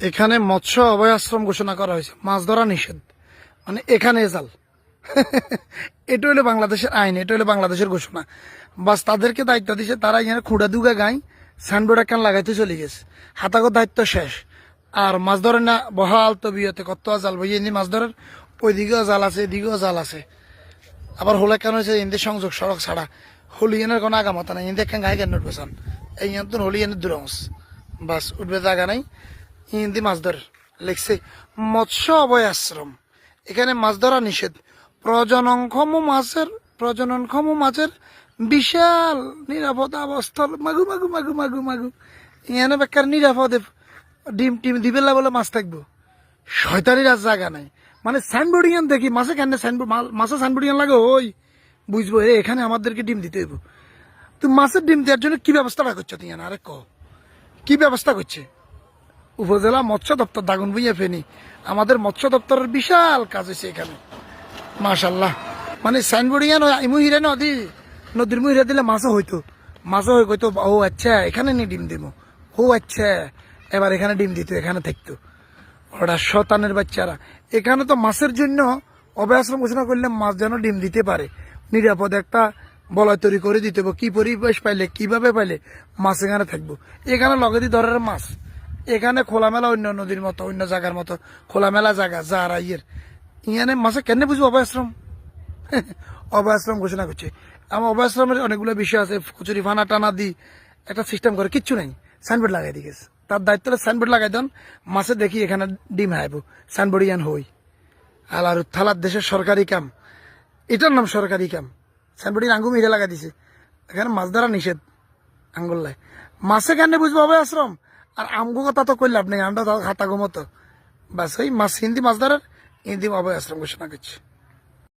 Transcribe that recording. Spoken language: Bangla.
এখানে মৎস্য অভয় আশ্রম ঘোষণা করা হয়েছে। মাছ ধরা নিষেধ। মানে এখানে জাল। এটা হলো বাংলাদেশের আইন, এটা হলো বাংলাদেশের ঘোষণা। বাস তাদেরকে দায়িত্ব দিছে তারা এখানে খুঁড়া দুগা গাই সাইনবোর্ড একখান লাগাইতে চলে গেছে। হাতাগত দায়িত্ব শেষ। আর মাছ ধরে না, বহাল তবিয়তে কত জাল বই এমনি মাছ ধরার, ওইদিকেও জাল আছে, এদিকেও জাল আছে। আবার হলে কেন হয়েছে ইন্দি সংযোগ সড়ক ছাড়া। হলিয়ানের কোনো আগামতা নাই ইন্দি একখান গায়ে কেন উঠবে এই তো হলিয়ানের দূরংশ। বাস উঠবে জায়গা নাই। হিন্দি মাছ ধর। লিখছে মৎস্য অভয় আশ্রম এখানে মাছ ধরা নিষেধ। প্রজননক্ষম মাছের প্রজননক্ষম মাছের বিশাল নিরাপদ অবস্থল। মাগু মাগু মাগু মাগু মাগু। এখানে বেকার নিরাপদে ডিম, টিম দিবেলা বলে মাছ থাকব। শয়তানির আর জায়গা নাই। মানে সাইনবোর্ডিং দেখি, মাছে কেন সাইনবোর্ড মাছে সাইনবোর্ডিং লাগে, ওই বুঝব, এ, এখানে আমাদেরকে ডিম দিতে হইব। তুই মাছের ডিম দেওয়ার জন্য কি ব্যবস্থাটা করছ তুই আরে ক? কি ব্যবস্থা করছে? উপজেলা মৎস্য দপ্তর দাগুন ভুইয়া ফেনি। আমাদের মৎস্য দপ্তরের বিশাল কাজ হয়েছে এখানে। মাশাল্লাহ মানে সাইনবোর্ডিং ইমু হিরে নদী নদীর মুহিরে দিলে মাছও হইতো। মাছও হয়ে কইতো, ও আচ্ছা এখানে নি ডিম দিব ও আচ্ছা এবার এখানে ডিম দিত, এখানে থাকতো। ওরা শতানের বাচ্চারা, এখানে তো মাছের জন্য অভয় আশ্রম ঘোষণা করলে মাছ যেন ডিম দিতে পারে। নিরাপদ একটা বলয় তৈরি করে দিতে কি পরিবেশ পাইলে, কীভাবে পাইলে মাছ এখানে থাকব? এখানে লগেদি ধরার মাছ। এখানে খোলামেলা অন্য নদীর মতো, অন্য জায়গার মতো, খোলামেলা জায়গা, যারা ইয়ের। ইয়ানে মাছে কেন বুঝব অভয় আশ্রম অভয় আশ্রম ঘোষণা করছে। আমার অভয় আশ্রমের অনেকগুলো বিষয় আছে, কচুরি ফানা টানা দি, একটা সিস্টেম করে, কিচ্ছু নাই। সাইনবোর্ড লাগাই দিয়ে গেছে। তার দায়িত্ব সাইনবোর্ড লাগাই দেন মাছে দেখি এখানে ডিম হাইব সাইনবোর্ড ইয়ান হই। আর আর থালার দেশের সরকারি কাম। এটার নাম সরকারি কাম। সাইনবোর্ড আঙ্গুম হিরে লাগাই দিছে। এখানে মাছ ধরা নিষেধ আঙ্গুল্লায় মাছে কেন বুঝব অভয় আশ্রম আর আমগো কথা তো করলাম নেই, আমরা খাতা ঘুমতো বাস ওই মাছ, হিন্দি মাছ ধরার, হিন্দি অভয় আশ্রম ঘোষণা করছে।